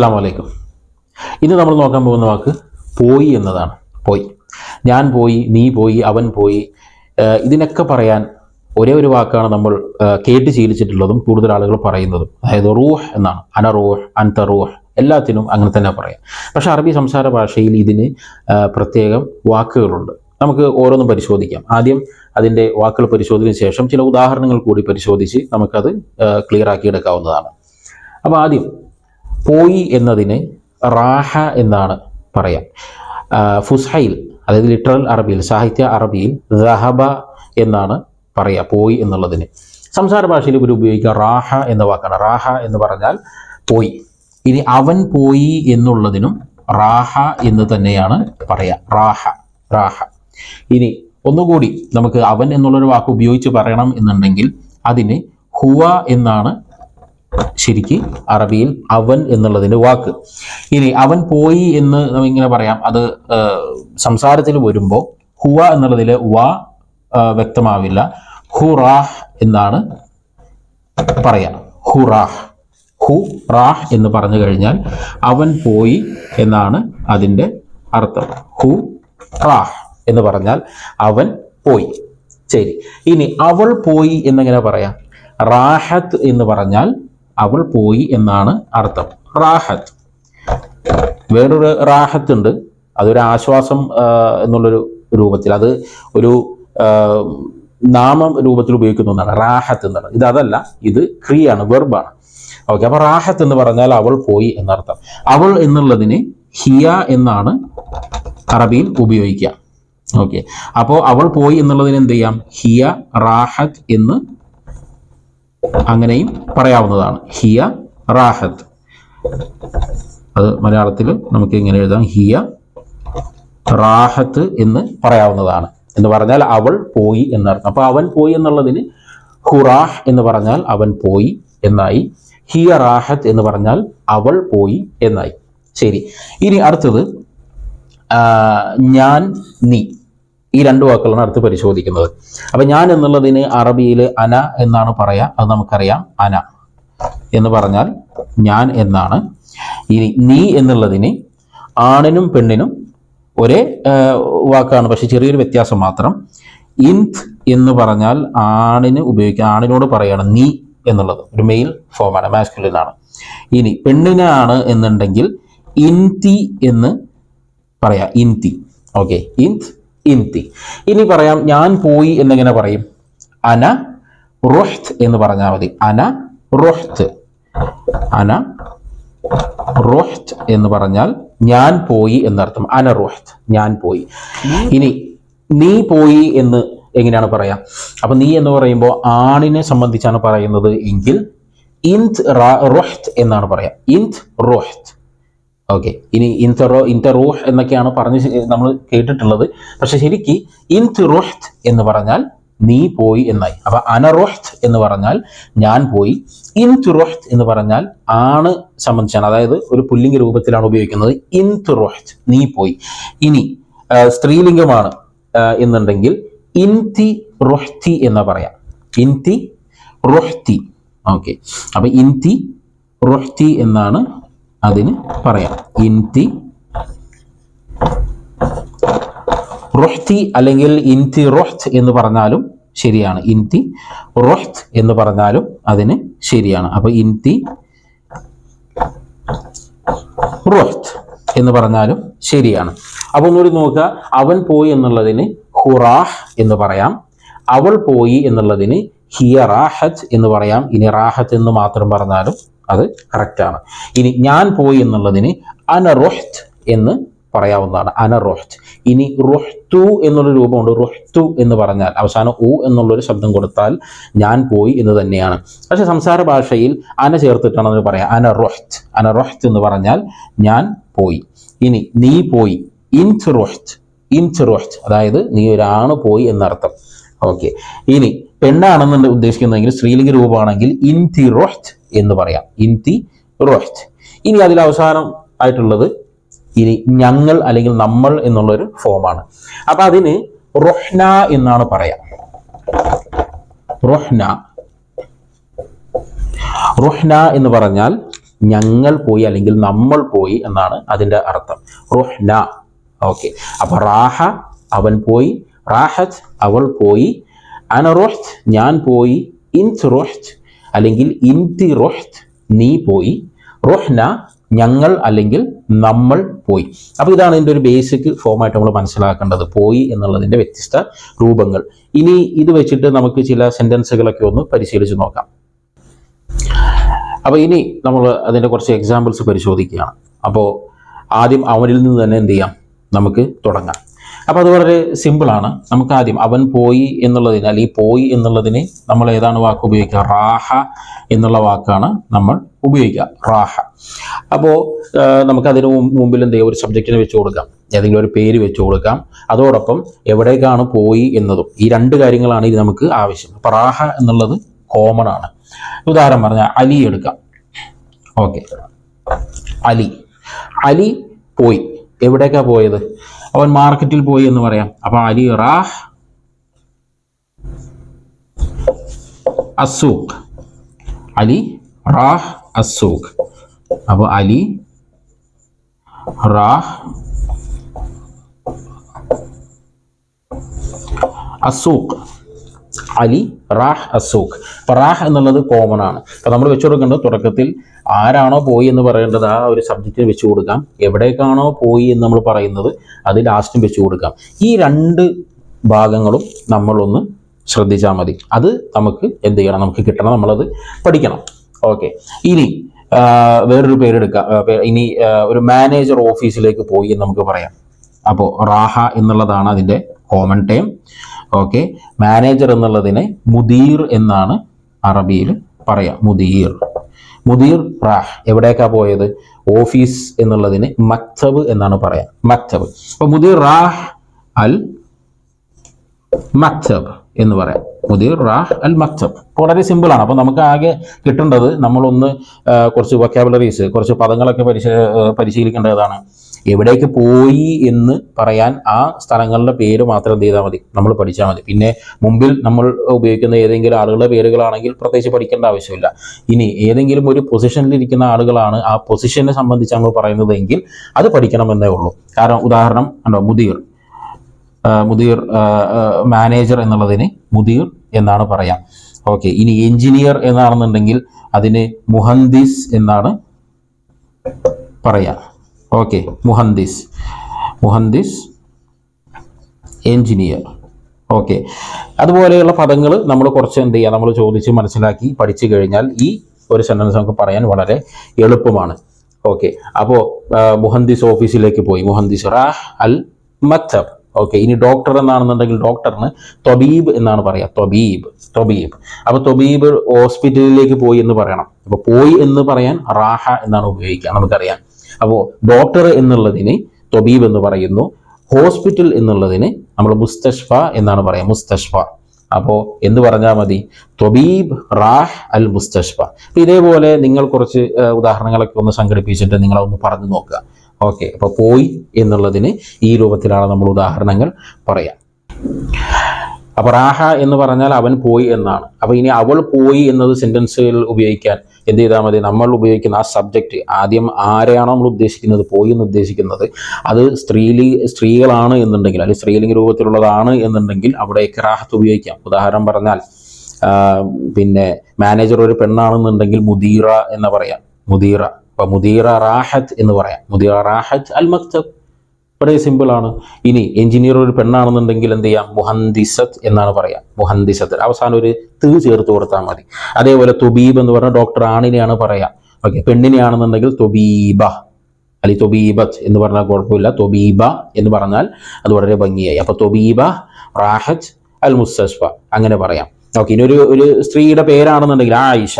അസ്സാം വലൈക്കും ഇന്ന് നമ്മൾ നോക്കാൻ പോകുന്ന വാക്ക് പോയി എന്നതാണ്. പോയി. ഞാൻ പോയി നീ പോയി അവൻ പോയി ഇതിനൊക്കെ പറയാൻ ഒരേ ഒരു വാക്കാണ് നമ്മൾ കേട്ട് ശീലിച്ചിട്ടുള്ളതും കൂടുതൽ ആളുകൾ പറയുന്നതും. അതായത് റൂഹ് എന്നാണ്. അന റൂഹ് അൻത റൂഹ് എല്ലാത്തിനും അങ്ങനെ തന്നെ പറയാം. പക്ഷേ അറബി സംസാര ഭാഷയിൽ ഇതിന് പ്രത്യേകം വാക്കുകളുണ്ട്. നമുക്ക് ഓരോന്നും പരിശോധിക്കാം. ആദ്യം അതിന്റെ വാക്കുകൾ പരിശോധിച്ചതിന് ശേഷം ചില ഉദാഹരണങ്ങൾ കൂടി പരിശോധിച്ച് നമുക്കത് ക്ലിയർ ആക്കി എടുക്കാവുന്നതാണ് അപ്പോൾ ആദ്യം പോയി എന്നതിന് റാഹ എന്നാണ് പറയാം. ഫുസ്ഹൈൽ അതായത് ലിറ്ററൽ അറബിയിൽ സാഹിത്യ അറബിയിൽ റഹബ എന്നാണ് പറയുക പോയി എന്നുള്ളതിന്. സംസാര ഭാഷയിൽ ഇവർ ഉപയോഗിക്കുക റാഹ എന്ന വാക്കാണ്. റാഹ എന്ന് പറഞ്ഞാൽ പോയി. ഇനി അവൻ പോയി എന്നുള്ളതിനും റാഹ എന്ന് തന്നെയാണ് പറയുക റാഹ റാഹ. ഇനി ഒന്നുകൂടി നമുക്ക് അവൻ എന്നുള്ളൊരു വാക്ക് ഉപയോഗിച്ച് പറയണം എന്നുണ്ടെങ്കിൽ അതിന് ഹുവ എന്നാണ് ശരിക്ക് അറബിയിൽ അവൻ എന്നുള്ളതിന്റെ വാക്ക്. ഇനി അവൻ പോയി എന്ന് ഇങ്ങനെ പറയാം. അത് സംസാരത്തിൽ വരുമ്പോൾ ഹുവ എന്നുള്ളതിൽ വ വ്യക്തമാവില്ല. ഹുറാഹ് എന്നാണ് പറയാം. ഹുറാഹ്. ഹു റാഹ് എന്ന് പറഞ്ഞു കഴിഞ്ഞാൽ അവൻ പോയി എന്നാണ് അതിന്റെ അർത്ഥം. ഹു റാഹ് എന്ന് പറഞ്ഞാൽ അവൻ പോയി. ശരി. ഇനി അവൾ പോയി എന്നെങ്ങനെ പറയാം. റാഹത്ത് എന്ന് പറഞ്ഞാൽ അവൾ പോയി എന്നാണ് അർത്ഥം. റാഹത്ത്. വേറൊരു റാഹത്ത് ഉണ്ട് അതൊരു ആശ്വാസം എന്നുള്ളൊരു രൂപത്തിൽ. അത് ഒരു നാമം രൂപത്തിൽ ഉപയോഗിക്കുന്ന ഒന്നാണ്. റാഹത്ത് എന്നാണ് ഇത് അതല്ല ഇത് ക്രിയാണ് വെർബാണ്. ഓക്കെ അപ്പൊ റാഹത്ത് എന്ന് പറഞ്ഞാൽ അവൾ പോയി എന്നർത്ഥം. അവൾ എന്നുള്ളതിന് ഹിയ എന്നാണ് അറബിയിൽ ഉപയോഗിക്കുക. ഓക്കെ അപ്പോൾ അവൾ പോയി എന്നുള്ളതിന് എന്ത് ചെയ്യാം? ഹിയ റാഹത്ത് എന്ന് അങ്ങനെയും പറയാവുന്നതാണ്. ഹിയ റാഹത്ത്. അത് മലയാളത്തിൽ നമുക്ക് ഇങ്ങനെ എഴുതാം. ഹിയ റാഹത്ത് എന്ന് പറയാവുന്നതാണ്. എന്ന് പറഞ്ഞാൽ അവൾ പോയി എന്നർത്ഥം. അപ്പൊ അവൻ പോയി എന്നുള്ളതിന് ഹുറാഹ് എന്ന് പറഞ്ഞാൽ അവൻ പോയി എന്നായി. ഹിയ റാഹത്ത് എന്ന് പറഞ്ഞാൽ അവൾ പോയി എന്നായി. ശരി. ഇനി അടുത്തത് ഞാൻ നീ. ഈ രണ്ട് വാക്കുകളാണ് അടുത്ത് പരിശോധിക്കുന്നത്. അപ്പൊ ഞാൻ എന്നുള്ളതിന് അറബിയിൽ അന എന്നാണ് പറയാ അത് നമുക്കറിയാം. അന എന്ന് പറഞ്ഞാൽ ഞാൻ എന്നാണ്. ഇനി നീ എന്നുള്ളതിന് ആണിനും പെണ്ണിനും ഒരേ വാക്കാണ്. പക്ഷെ ചെറിയൊരു വ്യത്യാസം മാത്രം. ഇൻത് എന്ന് പറഞ്ഞാൽ ആണിന് ഉപയോഗിക്കുക ആണിനോട് പറയാണ് നീ എന്നുള്ളത്. ഒരു മെയിൽ ഫോമാണ് മാസ്കുലിൻ ആണ്. ഇനി പെണ്ണിനാണ് എന്നുണ്ടെങ്കിൽ ഇൻതി എന്ന് പറയാം. ഇൻതി. ഓക്കെ. ഇൻത് ഇൻതി. ഇനി പറയാം ഞാൻ പോയി എന്നിങ്ങനെ പറയും. അന റുഹ്ത് എന്ന് പറഞ്ഞാൽ മതി. അന റുഹ്ത്. അന റുഹ്ത് എന്ന് പറഞ്ഞാൽ ഞാൻ പോയി എന്നർത്ഥം. അന റുഹ്ത് ഞാൻ പോയി. ഇനി നീ പോയി എന്ന് എങ്ങനെയാണ് പറയാ? അപ്പൊ നീ എന്ന് പറയുമ്പോൾ ആണിനെ സംബന്ധിച്ചാണ് പറയുന്നത് എങ്കിൽ ഇന്ത് റുഹ്ത് എന്നാണ് പറയാ. ഇന്ത് റുഹ്ത്. ഓക്കെ ഇനി ഇൻതറോ ഇൻതറൂഹ് എന്നൊക്കെയാണ് പറഞ്ഞ് നമ്മൾ കേട്ടിട്ടുള്ളത്. പക്ഷെ ശരിക്ക് ഇൻത് റുഹ്ത് എന്ന് പറഞ്ഞാൽ നീ പോയി എന്നായി. അപ്പൊ അനറുഹ്ത് എന്ന് പറഞ്ഞാൽ ഞാൻ പോയി. ഇൻത് റുഹ്ത് എന്ന് പറഞ്ഞാൽ ആണ് സംബന്ധിച്ചാണ്. അതായത് ഒരു പുല്ലിംഗ രൂപത്തിലാണ് ഉപയോഗിക്കുന്നത്. ഇൻത് റുഹ്ത് നീ പോയി. ഇനി സ്ത്രീലിംഗമാണ് എന്നുണ്ടെങ്കിൽ ഇൻതി റുഹ്തി എന്ന് പറയാം. ഇൻതി റുഹ്തി ഓക്കെ അപ്പൊ ഇൻതി റുഹ്തി എന്നാണ് അതിന് പറയാം. ഇൻതി റുഹ്തി അല്ലെങ്കിൽ ഇൻതി റുഹ്ത് എന്ന് പറഞ്ഞാലും ശരിയാണ്. ഇൻതി റുഹ്ത് എന്ന് പറഞ്ഞാലും അതിന് ശരിയാണ്. അപ്പൊ ഇൻതി റുഹ്ത് എന്ന് പറഞ്ഞാലും ശരിയാണ്. അപ്പൊ ഒന്നുകൂടി നോക്കുക. അവൻ പോയി എന്നുള്ളതിന് ഹുറാഹ് എന്ന് പറയാം. അവൾ പോയി എന്നുള്ളതിന് ഹിയ റാഹത്ത് എന്ന് പറയാം. ഇനി റാഹത്ത് എന്ന് മാത്രം പറഞ്ഞാലും അത് കറക്റ്റാണ് ഇനി ഞാൻ പോയി എന്നുള്ളതിന് അനറൊഹ്ത് എന്ന് പറയാവുന്നതാണ്. അനറൊഹ്ത്. ഇനി റൊഹ്തു എന്നുള്ള രൂപമുണ്ട്. റൊഹ്തു എന്ന് പറഞ്ഞാൽ അവസാനം ഉ എന്നുള്ളൊരു ശബ്ദം കൊടുത്താൽ ഞാൻ പോയി എന്ന് തന്നെയാണ്. പക്ഷെ സംസാര ഭാഷയിൽ അന ചേർത്തിട്ടാണ് അതിന് പറയാം. അനറൊഹ്ത്. അനറൊഹ്ത് എന്ന് പറഞ്ഞാൽ ഞാൻ പോയി. ഇനി നീ പോയി. ഇൻച്ച് റൊഹ്ത്. ഇൻച്ച് റൊഹ്ത്. അതായത് നീ ഒരാണ് പോയി എന്നർത്ഥം. ഓക്കെ. ഇനി പെണ്ണാണെന്ന് ഉദ്ദേശിക്കുന്നതെങ്കിൽ സ്ത്രീലിംഗ രൂപമാണെങ്കിൽ ഇൻതി റോഹ്ത് എന്ന് പറയാം. ഇൻതി റോഹിത് ഇനി അതിൽ അവസാനം ആയിട്ടുള്ളത് ഇനി ഞങ്ങൾ അല്ലെങ്കിൽ നമ്മൾ എന്നുള്ളൊരു ഫോമാണ് അപ്പൊ അതിന് റൊഹ്ന എന്നാണ് പറയാം. റൊഹ്ന. റൊഹ്ന എന്ന് പറഞ്ഞാൽ ഞങ്ങൾ പോയി അല്ലെങ്കിൽ നമ്മൾ പോയി എന്നാണ് അതിന്റെ അർത്ഥം. റൊഹ്ന. ഓക്കെ. അപ്പൊ റാഹ അവൻ പോയി റാഹത്ത് അവൾ പോയി അനറോഹ് ഞാൻ പോയി ഇൻസ് റുഹ്ത് അല്ലെങ്കിൽ ഇന്തി റുഹ്ത് നീ പോയി. റൊഹ്ന ഞങ്ങൾ അല്ലെങ്കിൽ നമ്മൾ പോയി. അപ്പോൾ ഇതാണ് ഇതിന്റെ ഒരു ബേസിക് ഫോമായിട്ട് നമ്മൾ മനസ്സിലാക്കേണ്ടത്. പോയി എന്നുള്ളതിന്റെ വ്യത്യസ്ത രൂപങ്ങൾ. ഇനി ഇത് വെച്ചിട്ട് നമുക്ക് ചില സെന്റൻസുകളൊക്കെ ഒന്ന് പരിശീലിച്ച് നോക്കാം. അപ്പോൾ ഇനി നമ്മൾ അതിന്റെ കുറച്ച് എക്സാമ്പിൾസ് പരിശോധിക്കുകയാണ്. അപ്പോൾ ആദ്യം അവനിൽ നിന്ന് തന്നെ എന്ത് ചെയ്യാം? നമുക്ക് തുടങ്ങാം. അപ്പോൾ അത് വളരെ സിമ്പിളാണ് നമുക്ക് ആദ്യം അവൻ പോയി എന്നുള്ളതിനാൽ ഈ പോയി എന്നുള്ളതിന് നമ്മൾ ഏതാണ് വാക്ക് ഉപയോഗിക്കുക? റാഹ എന്നുള്ള വാക്കാണ് നമ്മൾ ഉപയോഗിക്കുക. റാഹ. അപ്പോൾ നമുക്കതിന് മുമ്പിൽ എന്ത്? ചെയ്യാം ഒരു സബ്ജക്റ്റിനെ വെച്ച് കൊടുക്കാം. ഏതെങ്കിലും ഒരു പേര് വെച്ച് കൊടുക്കാം. അതോടൊപ്പം എവിടേക്കാണ് പോയി എന്നതും ഈ രണ്ട് കാര്യങ്ങളാണ് ഇത് നമുക്ക് ആവശ്യം. അപ്പോൾ റാഹ എന്നുള്ളത് കോമൺ ആണ്. ഉദാഹരണം പറഞ്ഞാൽ അലി എടുക്കാം. ഓക്കെ. അലി. അലി പോയി. എവിടേക്കാണ് പോയത്? അവൻ മാർക്കറ്റിൽ പോയി എന്ന് പറയാം. അപ്പൊ അലി റാഹ് അസൂഖ്. അലി റാഹ് അസൂഖ്. അപ്പോൾ അലി റാഹ് അസൂഖ്. അലി റാഹ് അസൂഖ്. റാഹ് എന്നുള്ളത് കോമൺ ആണ്. അപ്പൊ നമ്മൾ വെച്ചു കൊടുക്കേണ്ടത് തുടക്കത്തിൽ ആരാണോ പോയി എന്ന് പറയേണ്ടത് ആ ഒരു സബ്ജക്റ്റിന് വെച്ചു കൊടുക്കാം. എവിടേക്കാണോ പോയി എന്ന് നമ്മൾ പറയുന്നത് അത് ലാസ്റ്റും വെച്ചു കൊടുക്കാം. ഈ രണ്ട് ഭാഗങ്ങളും നമ്മളൊന്ന് ശ്രദ്ധിച്ചാൽ മതി. അത് നമുക്ക് എന്ത് ചെയ്യണം? നമുക്ക് കിട്ടണം. നമ്മളത് പഠിക്കണം. ഓക്കെ ഇനി വേറൊരു പേരെടുക്കാം ഇനി ഒരു മാനേജർ ഓഫീസിലേക്ക് പോയി എന്ന് നമുക്ക് പറയാം. അപ്പോൾ റാഹ എന്നുള്ളതാണ് അതിന്റെ കോമൺ ടൈം ഓക്കെ മാനേജർ എന്നുള്ളതിനെ മുദീർ എന്നാണ് അറബിയിൽ പറയാം. മുദീർ. മുദീർ റാഹ് എവിടേക്കാ പോയത്? ഓഫീസ് എന്നുള്ളതിന് മക്തബ് എന്നാണ് പറയാം. മക്തബ്. അപ്പൊ മുദീർ റാഹ് അൽ മക്തബ് എന്ന് പറയാം. മുദീർ റാഹ് അൽ മക്തബ്. വളരെ സിമ്പിൾ ആണ്. അപ്പോൾ നമുക്ക് ആകെ കിട്ടേണ്ടത് നമ്മളൊന്ന് കുറച്ച് വൊക്കാബുലറീസ് കുറച്ച് പദങ്ങളൊക്കെ പരിശീലിക്കേണ്ടതാണ്. എവിടേക്ക് പോയി എന്ന് പറയാൻ ആ സ്ഥലങ്ങളുടെ പേര് മാത്രം എന്ത് ചെയ്താൽ മതി? നമ്മൾ പഠിച്ചാൽ മതി. പിന്നെ മുമ്പിൽ നമ്മൾ ഉപയോഗിക്കുന്ന ഏതെങ്കിലും ആളുകളുടെ പേരുകളാണെങ്കിൽ പ്രത്യേകിച്ച് പഠിക്കേണ്ട ആവശ്യമില്ല. ഇനി ഏതെങ്കിലും ഒരു പൊസിഷനിൽ ഇരിക്കുന്ന ആളുകളാണ് ആ പൊസിഷനെ സംബന്ധിച്ച് നമ്മൾ പറയുന്നതെങ്കിൽ അത് പഠിക്കണമെന്നേ ഉള്ളൂ. കാരണം ഉദാഹരണം ഉണ്ടോ മുതിർ. മുദീർ മാനേജർ എന്നുള്ളതിന് മുദീർ എന്നാണ് പറയാം. ഓക്കെ ഇനി എഞ്ചിനീയർ എന്നാണെന്നുണ്ടെങ്കിൽ അതിന് മുഹന്ദിസ് എന്നാണ് പറയാം. ഓക്കെ മുഹന്ദിസ് മുഹന്ദിസ് എഞ്ചിനീയർ ഓക്കെ അതുപോലെയുള്ള പദങ്ങൾ നമ്മൾ കുറച്ച് എന്ത് ചെയ്യുക നമ്മൾ ചോദിച്ച് മനസ്സിലാക്കി പഠിച്ചു കഴിഞ്ഞാൽ ഈ ഒരു സെന്റൻസ് നമുക്ക് പറയാൻ വളരെ എളുപ്പമാണ്. ഓക്കെ അപ്പോൾ മുഹന്ദിസ് ഓഫീസിലേക്ക് പോയി. മുഹന്ദിസ് റാഹ് അൽ മത്തബ്. ഓക്കെ ഇനി ഡോക്ടർ എന്നാണെന്നുണ്ടെങ്കിൽ ഡോക്ടറിന് തൊബീബ് എന്നാണ് പറയുക തൊബീബ് തൊബീബ്. അപ്പോൾ തൊബീബ് ഹോസ്പിറ്റലിലേക്ക് പോയി എന്ന് പറയണം. അപ്പോൾ പോയി എന്ന് പറയാൻ റാഹ എന്നാണ് ഉപയോഗിക്കുക. നമുക്കറിയാം. അപ്പോൾ ഡോക്ടർ എന്നുള്ളതിന് തൊബീബ് എന്ന് പറയുന്നു. ഹോസ്പിറ്റൽ എന്നുള്ളതിന് നമ്മൾ മുസ്തഷ്ഫ എന്നാണ് പറയുക മുസ്തഷ്ഫ. അപ്പോൾ എന്ന് പറഞ്ഞാൽ മതി? തൊബീബ് റാഹ് അൽ മുസ്തഷ്ഫ. ഇതേപോലെ നിങ്ങൾ കുറച്ച് ഉദാഹരണങ്ങളൊക്കെ ഒന്ന് സംഘടിപ്പിച്ചിട്ട് നിങ്ങളൊന്ന് പറഞ്ഞു നോക്കുക. ഓക്കെ അപ്പോൾ പോയി എന്നുള്ളതിന് ഈ രൂപത്തിലാണ് നമ്മൾ ഉദാഹരണങ്ങൾ പറയാം. അപ്പോൾ റാഹ എന്ന് പറഞ്ഞാൽ അവൻ പോയി എന്നാണ്. അപ്പോൾ ഇനി അവൾ പോയി എന്നത് സെന്റൻസുകൾ ഉപയോഗിക്കാൻ എന്ത് ചെയ്താൽ മതി? നമ്മൾ ഉപയോഗിക്കുന്ന ആ സബ്ജക്റ്റ് ആദ്യം ആരെയാണോ നമ്മൾ ഉദ്ദേശിക്കുന്നത് പോയി എന്ന് ഉദ്ദേശിക്കുന്നത് അത് സ്ത്രീലി സ്ത്രീകളാണ് എന്നുണ്ടെങ്കിൽ അല്ലെങ്കിൽ സ്ത്രീലിംഗ രൂപത്തിലുള്ളതാണ് എന്നുണ്ടെങ്കിൽ അവിടെ ഇക്രാഹത്ത് ഉപയോഗിക്കാം. ഉദാഹരണം പറഞ്ഞാൽ പിന്നെ മാനേജർ ഒരു പെണ്ണാണെന്നുണ്ടെങ്കിൽ മുദീറ എന്ന് പറയാം. മുദീറ. അപ്പൊ മുദീറ റാഹത്ത് എന്ന് പറയാം. മുദീറ റാഹത്ത് അൽ മക്തബ് വളരെ സിമ്പിൾ ആണ്. ഇനി എഞ്ചിനീയർ ഒരു പെണ്ണാണെന്നുണ്ടെങ്കിൽ എന്ത് ചെയ്യാം? മുഹന്ദിസത്ത് എന്നാണ് പറയാം. മുഹന്ദിസത്ത് അവസാനം ഒരു തീ ചേർത്ത് കൊടുത്താൽ മതി. അതേപോലെ തുബീബ് എന്ന് പറഞ്ഞാൽ ഡോക്ടർ ആണിനെയാണ് പറയാം. ഓക്കെ പെണ്ണിനെയാണെന്നുണ്ടെങ്കിൽ തൊബീബ. അല്ലെ തൊബീബത്ത് എന്ന് പറഞ്ഞാൽ കുഴപ്പമില്ല. തൊബീബ എന്ന് പറഞ്ഞാൽ അത് വളരെ ഭംഗിയായി. അപ്പൊ തൊബീബ റാഹത്ത് അൽ മുസ്തസ്ഫ അങ്ങനെ പറയാം. ഓക്കെ ഇനി ഒരു ഒരു സ്ത്രീയുടെ പേരാണെന്നുണ്ടെങ്കിൽ ആയിഷ.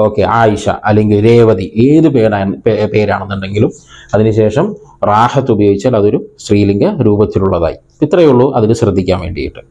ഓക്കെ ആയിഷ അല്ലെങ്കിൽ രേവതി ഏത് പേരാണ് പേരാണെന്നുണ്ടെങ്കിലും അതിനുശേഷം റാഹത്ത് ഉപയോഗിച്ചാൽ അതൊരു സ്ത്രീലിംഗ രൂപത്തിലുള്ളതായി. ഇത്രയേ ഉള്ളൂ അതിൽ ശ്രദ്ധിക്കാൻ വേണ്ടിയിട്ട്.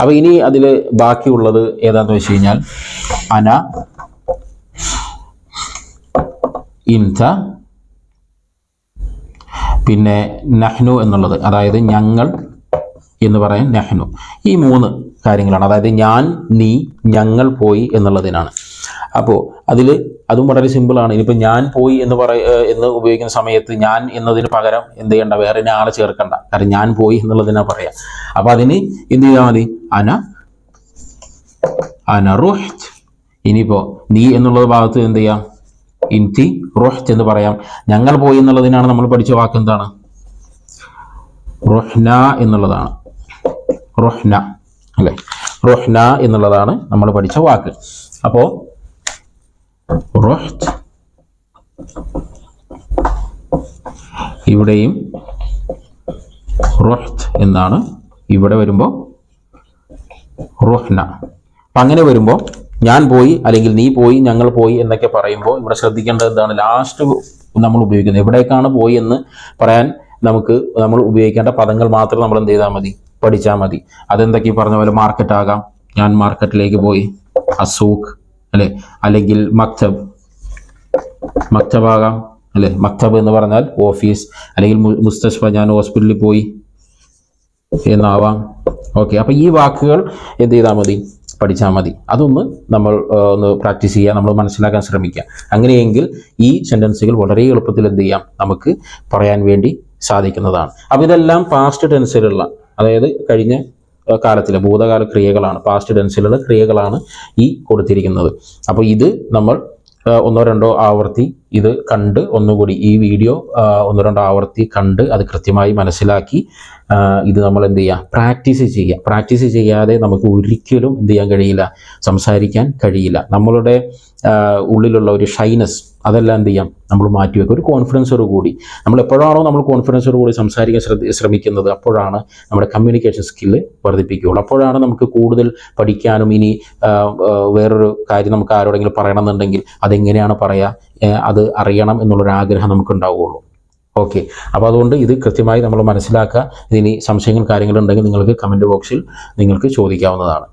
അപ്പോൾ ഇനി അതിൽ ബാക്കിയുള്ളത് ഏതാന്ന് വെച്ച് കഴിഞ്ഞാൽ അന ഇൻത പിന്നെ നഹ്നു എന്നുള്ളത്. അതായത് ഞങ്ങൾ എന്ന് പറയാൻ നഹ്നു. ഈ മൂന്ന് കാര്യങ്ങളാണ്. അതായത് ഞാൻ നീ ഞങ്ങൾ പോയി എന്നുള്ളതിനാണ്. അപ്പോൾ അതിൽ അതും വളരെ സിമ്പിളാണ് ഇനിയിപ്പോൾ ഞാൻ പോയി എന്ന് പറയ എന്ന് ഉപയോഗിക്കുന്ന സമയത്ത് ഞാൻ എന്നതിന് പകരം എന്ത് ചെയ്യണ്ട? വേറെ ആളെ ചേർക്കണ്ട. കാരണം ഞാൻ പോയി എന്നുള്ളതിനാ പറയാം. അപ്പോൾ അതിന് എന്ത് ചെയ്താൽ മതി? അന അന റുഹ്ത് ഇനിയിപ്പോൾ നീ എന്നുള്ള ഭാഗത്ത് എന്ത് ചെയ്യാം? ഇൻതി റുഹ്ത് എന്ന് പറയാം. ഞങ്ങൾ പോയി എന്നുള്ളതിനാണ് നമ്മൾ പഠിച്ച വാക്ക് എന്താണ്? റുഹ്ന എന്നുള്ളതാണ്. റുഹ്ന അല്ലേ? റുഹ്ന എന്നുള്ളതാണ് നമ്മൾ പഠിച്ച വാക്ക്. അപ്പോൾ റുഹ്ത്. ഇവിടെയും റൊഹ്ത് എന്നാണ്. ഇവിടെ വരുമ്പോൾ റുഹ്ന. അങ്ങനെ വരുമ്പോൾ ഞാൻ പോയി അല്ലെങ്കിൽ നീ പോയി ഞങ്ങൾ പോയി എന്നൊക്കെ പറയുമ്പോൾ ഇവിടെ ശ്രദ്ധിക്കേണ്ടത് എന്താണ്? ലാസ്റ്റ് നമ്മൾ ഉപയോഗിക്കുന്നത്. എവിടേക്കാണ് പോയി എന്ന് പറയാൻ നമുക്ക് നമ്മൾ ഉപയോഗിക്കേണ്ട പദങ്ങൾ മാത്രം നമ്മൾ എന്ത് ചെയ്താൽ മതി? പഠിച്ചാൽ മതി. അതെന്തൊക്കെ പറഞ്ഞ പോലെ മാർക്കറ്റ് ആകാം. ഞാൻ മാർക്കറ്റിലേക്ക് പോയി. അസൂഖ് അല്ലെ? അല്ലെങ്കിൽ മക്തബ്. മക്തബാകാം. അല്ലെ? മക്തബ് എന്ന് പറഞ്ഞാൽ ഓഫീസ്. അല്ലെങ്കിൽ മുസ്തഫ ഞാൻ ഹോസ്പിറ്റലിൽ പോയി എന്നാവാം. ഓക്കെ. അപ്പോൾ ഈ വാക്കുകൾ എന്ത് ചെയ്താൽ മതി? പഠിച്ചാൽ മതി. അതൊന്ന് നമ്മൾ ഒന്ന് പ്രാക്ടീസ് ചെയ്യുക നമ്മൾ മനസ്സിലാക്കാൻ ശ്രമിക്കുക അങ്ങനെയെങ്കിൽ ഈ സെന്റൻസുകൾ വളരെ എളുപ്പത്തിൽ എന്ത് ചെയ്യാം? നമുക്ക് പറയാൻ വേണ്ടി സാധിക്കുന്നതാണ്. അപ്പോൾ ഇതെല്ലാം പാസ്റ്റ് ടെൻസിലുള്ള അതായത് കഴിഞ്ഞ കാലത്തിലെ ഭൂതകാല ക്രിയകളാണ് പാസ്റ്റ് ടെൻസിലുള്ള ക്രിയകളാണ് ഈ കൊടുത്തിരിക്കുന്നത്. അപ്പോൾ ഇത് നമ്മൾ ഒന്നോ രണ്ടോ ആവർത്തി ഇത് കണ്ട് ഒന്നുകൂടി ഈ വീഡിയോ ഒന്നോ രണ്ടോ ആവർത്തി കണ്ട് അത് കൃത്യമായി മനസ്സിലാക്കി ഇത് നമ്മൾ എന്ത് ചെയ്യുക പ്രാക്ടീസ് ചെയ്യുക. പ്രാക്ടീസ് ചെയ്യാതെ നമുക്ക് ഒരിക്കലും എന്ത് ചെയ്യാൻ കഴിയില്ല? സംസാരിക്കാൻ കഴിയില്ല. നമ്മളുടെ ഉള്ളിലുള്ള ഒരു ഷൈനസ് അതെല്ലാം എന്ത് ചെയ്യാം? നമ്മൾ മാറ്റിവെക്കുക ഒരു കോൺഫിഡൻസോട് കൂടി. നമ്മൾ എപ്പോഴാണോ നമ്മൾ കോൺഫിഡൻസോട് കൂടി സംസാരിക്കാൻ ശ്രമിക്കുന്നത് അപ്പോഴാണ് നമ്മുടെ കമ്മ്യൂണിക്കേഷൻ സ്കില്ല് വർദ്ധിപ്പിക്കുകയുള്ളൂ. അപ്പോഴാണ് നമുക്ക് കൂടുതൽ പഠിക്കാനും ഇനി വേറൊരു കാര്യം നമുക്ക് ആരോടെങ്കിലും പറയണമെന്നുണ്ടെങ്കിൽ അതെങ്ങനെയാണ് പറയുക അത് അറിയണം എന്നുള്ളൊരു ആഗ്രഹം നമുക്ക് ഉണ്ടാവുകയുള്ളൂ ഓക്കെ. അപ്പോൾ അതുകൊണ്ട് ഇത് കൃത്യമായി നമ്മൾ മനസ്സിലാക്കുക. ഇനി സംശയങ്ങൾ കാര്യങ്ങളുണ്ടെങ്കിൽ നിങ്ങൾക്ക് കമന്റ് ബോക്സിൽ നിങ്ങൾക്ക് ചോദിക്കാവുന്നതാണ്.